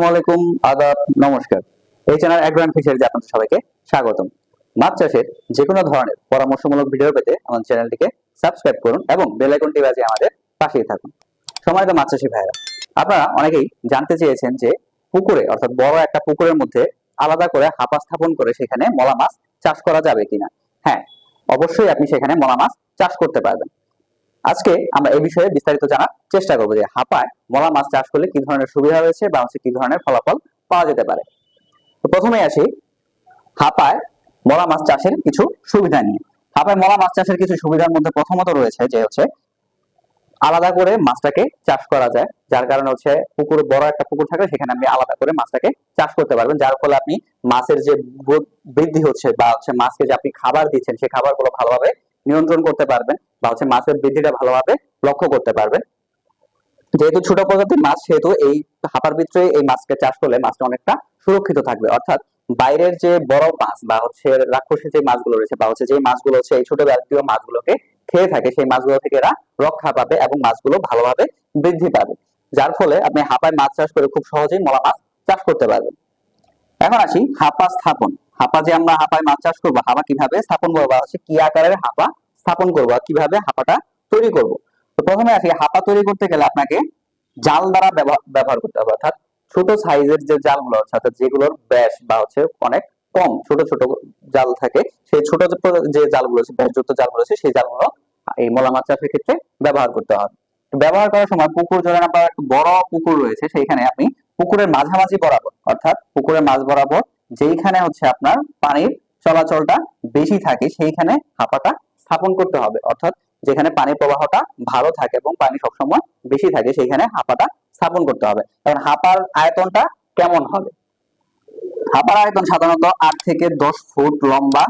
আসসালামাইকুম আদাব, নমস্কার। এই চ্যানেল অ্যাগ্রান ফিশারিতে আপনাদের সবাইকে স্বাগতম। মাছ চাষের যে কোনো ধরনের পরামর্শমূলক ভিডিও পেতে আমাদের চ্যানেলটিকে সাবস্ক্রাইব করুন এবং বেল আইকনটি বাজিয়ে আমাদের পাশেই থাকুন। সম্মানিত মাছ চাষী ভাইরা আপনারা অনেকেই জানতে চেয়েছেন যে পুকুরে, অর্থাৎ বড় একটা পুকুরের মধ্যে আলাদা করে হাপা স্থাপন করে সেখানে মলা মাছ চাষ করা যাবে কিনা। হ্যাঁ অবশ্যই আপনি সেখানে মলা মাছ চাষ করতে পারবেন। আজকে আমরা এই বিষয়ে বিস্তারিত জানার চেষ্টা করব যে হাপায় মলা মাছ চাষ করলে কি ধরনের সুবিধা রয়েছে বা কি ধরনের ফলাফল পাওয়া যেতে পারে। তো প্রথমে আসি, হাপায় মলা মাছ চাষের কিছু সুবিধা নিয়ে। হাপায় মলা মাছ চাষের কিছু সুবিধার মধ্যে প্রথমত রয়েছে যে হচ্ছে আলাদা করে মাছটাকে চাষ করা যায়, যার কারণে হচ্ছে পুকুর, বড় একটা পুকুর থাকলে সেখানে আপনি আলাদা করে মাছটাকে চাষ করতে পারবেন, যার ফলে আপনি মাছের যে বৃদ্ধি হচ্ছে বা হচ্ছে মাছকে যে আপনি খাবার দিচ্ছেন সেই খাবারগুলো ভালোভাবে নিয়ন্ত্রণ করতে পারবেন বা হচ্ছে মাছের বৃদ্ধিটা ভালোভাবে লক্ষ্য করতে পারবেন যেহেতু ছোট প্রজাতির মাছ, সেহেতু এই হাপার ভিতরে এই মাছকে চাষ করলে মাছটা অনেকটা সুরক্ষিত থাকবে। অর্থাৎ বাইরের যে বড় মাছ বা হচ্ছে রাক্ষসী যে মাছগুলো রয়েছে বা হচ্ছে যে মাছগুলো হচ্ছে এই ছোট জাতীয় মাছগুলোকে খেয়ে থাকে, সেই মাছগুলো থেকে এরা রক্ষা পাবে এবং মাছগুলো ভালোভাবে বৃদ্ধি পাবে। যার ফলে আপনি হাপায় মাছ চাষ করে খুব সহজেই মলা মাছ চাষ করতে পারবেন। এখন আসি হাপা স্থাপন। হাপা যে আমরা হাপায় মাছ চাষ করব, হাপা কীভাবে স্থাপন করব হচ্ছে কি আকারের হাপা স্থাপন করব কীভাবে হাপাটা তৈরি করব। তো প্রথমে আসি, হাপা তৈরি করতে গেলে আপনাকে জাল দ্বারা ব্যবহার করতে হবে। অর্থাৎ ছোট সাইজের যে জালগুলো আছে, অর্থাৎ যেগুলোর ব্যাস বা হচ্ছে অনেক কম ছোট ছোট জাল থাকে, সেই ছোট ছোট যে জালগুলো আছে, ব্যাসযুক্ত জালগুলো আছে, সেই জালগুলো এই মলা মাছ চাষের ক্ষেত্রে ব্যবহার করতে হবে। ব্যবহার করার সময় পুকুর যদি আপনার বড় পুকুর রয়েছে, সেইখানে আপনি পুকুরের মাঝামাঝি বরাবর, অর্থাৎ পুকুরের মাঝ বরাবর যেইখানে হচ্ছে আপনার পানির চলাচলটা বেশি থাকে, সেইখানে হাপাটা স্থাপন করতে হবে। অর্থাৎ যেখানে পানির প্রবাহটা ভালো থাকে এবং পানি সবসময় বেশি থাকে, সেইখানে হাপাটা স্থাপন করতে হবে। এখন হাপার আয়তনটা কেমন হবে? হাপার আয়তন সাধারণত আট থেকে দশ ফুট লম্বা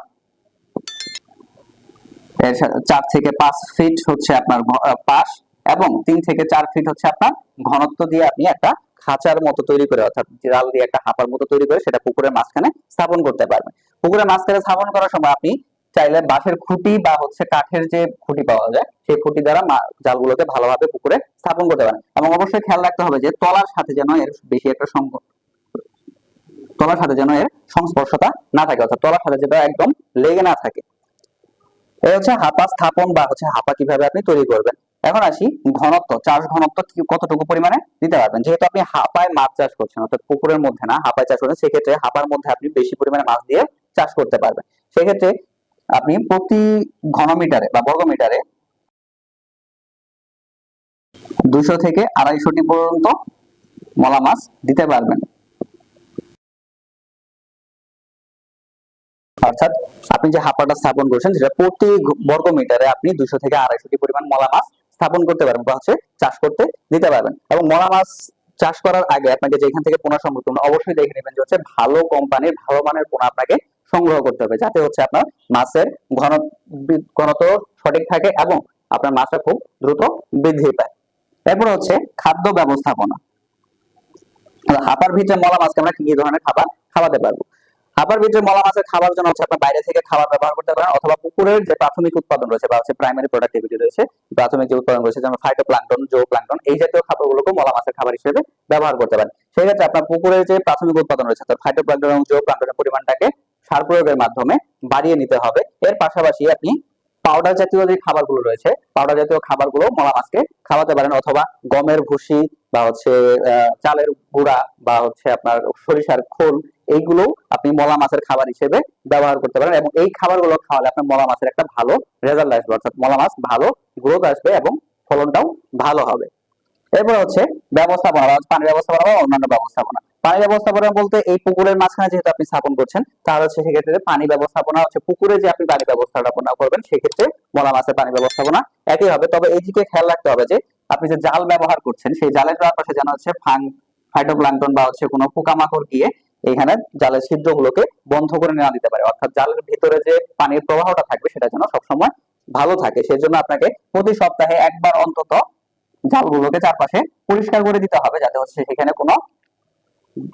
চার থেকে পাঁচ ফিট হচ্ছে আপনার পাশ এবং তিন থেকে চার ফিট হচ্ছে আপনার ঘনত্ব দিয়ে আপনি একটা খাঁচার মতো তৈরি করে, অর্থাৎ জাল দিয়ে একটা হাঁপার মতো তৈরি করে, সেটা পুকুরের মাঝখানে স্থাপন করতে পারবেন। পুকুরের মাঝখানে স্থাপন করার সময় আপনি চাইলে বাঁশের খুঁটি বা হচ্ছে কাঠের যে খুঁটি পাওয়া যায়, সেই খুঁটি দ্বারা জালগুলোকে ভালোভাবে পুকুরে স্থাপন করতে পারেন। এবং অবশ্যই খেয়াল রাখতে হবে যে তলার সাথে যেন এর বেশি একটা সঙ্গ তলার সাথে যেন এর সংস্পর্শতা না থাকে, অর্থাৎ তলার সাথে যেটা একদম লেগে না থাকে। এই হচ্ছে হাপা স্থাপন বা হচ্ছে হাপা কীভাবে আপনি তৈরি করবেন। এখন আসি ঘনত্ব, চাষ ঘনত্ব কতটুকু পরিমাণে দিতে পারবেন? যেহেতু আপনি হাপায় মাছ চাষ করছেন, অর্থাৎ পুকুরের মধ্যে না, হাপায় চাষ করছেন, সেক্ষেত্রে হাপার মধ্যে আপনি বেশি পরিমাণে মাছ দিয়ে চাষ করতে পারবেন। সেক্ষেত্রে আপনি প্রতি ঘনমিটারে বা বর্গমিটারে দুশো থেকে আড়াইশোটি পর্যন্ত মলা মাছ দিতে পারবেন। অর্থাৎ আপনি যে হাপাটা স্থাপন করছেন, সেটা প্রতি ঘ- বর্গ মিটারে আপনি দুশো থেকে আড়াইশোটি পরিমাণ মলা মাছ স্থাপন করতে পারবেন বা হচ্ছে চাষ করতে দিতে পারবেন। এবং মলা মাছ চাষ করার আগে আপনাকে যেখান থেকে পোনা সংগ্রহ করবেন অবশ্যই দেখে নেবেন যে হচ্ছে ভালো কোম্পানির ভালো মানের পোনা আপনাকে সংগ্রহ করতে হবে, যাতে হচ্ছে আপনার মাছের ঘন, ঘনত্ব সঠিক থাকে এবং আপনার মাছটা খুব দ্রুত বৃদ্ধি পায়। এরপর হচ্ছে খাদ্য ব্যবস্থাপনা। হাপার ভিতরে মলা মাছকে আমরা কি কি ধরনের খাবার খাওয়াতে পারব? হাপার ভিতরে মলা মাছের খাবার জন্য হচ্ছে আপনার বাইরে থেকে খাবার ব্যবহার করতে পারেন অথবা পুকুরের যে প্রাথমিক উৎপাদন রয়েছে বা হচ্ছে প্রাইমারি প্রোডাক্টিভিটি রয়েছে, প্রাথমিক যে উৎপাদন রয়েছে, যেমন ফাইটোপ্লাঙ্কটন জো প্লাঙ্কটন এই জাতীয় খাবারগুলোকে মলা মাছের খাবার হিসেবে ব্যবহার করতে পারেন। সেই ক্ষেত্রে আপনার পুকুরের যে প্রাথমিক উৎপাদন রয়েছে, অর্থাৎ ফাইটোপ্লাঙ্কটন এবং জো প্লাঙ্কটনের পরিমাণটাকে সার প্রয়োগের মাধ্যমে বাড়িয়ে নিতে হবে। এর পাশাপাশি আপনি পাউডার জাতীয় যে খাবারগুলো রয়েছে পাউডার জাতীয় খাবারগুলো মলা মাছকে খাওয়াতে পারেন অথবা গমের ভুসি বা হচ্ছে চালের গুঁড়া বা হচ্ছে আপনার সরিষার খোল এইগুলো আপনি মলা মাছের খাবার হিসেবে ব্যবহার করতে পারেন এবং এই খাবারগুলো খাওয়ালে আপনার মলা মাছের একটা ভালো রেজাল্ট আসবে। অর্থাৎ মলা মাছ ভালো গ্রোথ আসবে এবং ফলনটাও ভালো হবে। এরপর হচ্ছে ব্যবস্থাপনা পানি ব্যবস্থাপনা বা অন্যান্য ব্যবস্থাপনা। পানি ব্যবস্থাপনা বলতে এই পুকুরের মাঝখানে যেহেতু আপনি স্থাপন করছেন, তাহলে হচ্ছে সেক্ষেত্রে পানি ব্যবস্থাপনা হচ্ছে পুকুরে যে আপনি পানি ব্যবস্থাপনা করবেন, সেক্ষেত্রে মলা মাছের পানি ব্যবস্থাপনা একই হবে। তবে এই দিকে খেয়াল রাখতে হবে যে আপনি যে জাল ব্যবহার করছেন, সেই জালের চারপাশে যেন হচ্ছে ফাং ফাইটোপ্লাঙ্কটন বা হচ্ছে কোনো পোকামাকড় গিয়ে এখানে জালের ছিদ্রগুলোকে বন্ধ করে নেওয়া দিতে পারে। অর্থাৎ জালের ভিতরে যে পানির প্রবাহটা থাকবে সেটা যেন সবসময় ভালো থাকে। সেজন্য আপনাকে প্রতি সপ্তাহে একবার অন্তত জালগুলোকে চারপাশে পরিষ্কার করে দিতে হবে যাতে হচ্ছে সেখানে কোনো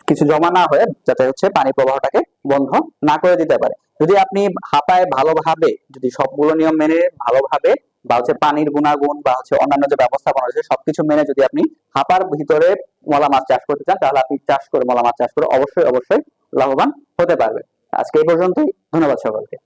কিছু জমা না হয়ে যাতে হচ্ছে পানি প্রবাহটাকে বন্ধ না করে দিতে পারে। যদি আপনি হাপায় ভালোভাবে, যদি সবগুলো নিয়ম মেনে ভালোভাবে বা হচ্ছে পানির গুণাগুণ বা হচ্ছে অন্যান্য যে ব্যবস্থাপনা রয়েছে, সবকিছু মেনে যদি আপনি হাপার ভিতরে মলা মাছ চাষ করতে চান, তাহলে আপনি চাষ করে মলা মাছ চাষ করে অবশ্যই অবশ্যই লাভবান হতে পারবে আজকে এই পর্যন্তই, ধন্যবাদ সকলকে।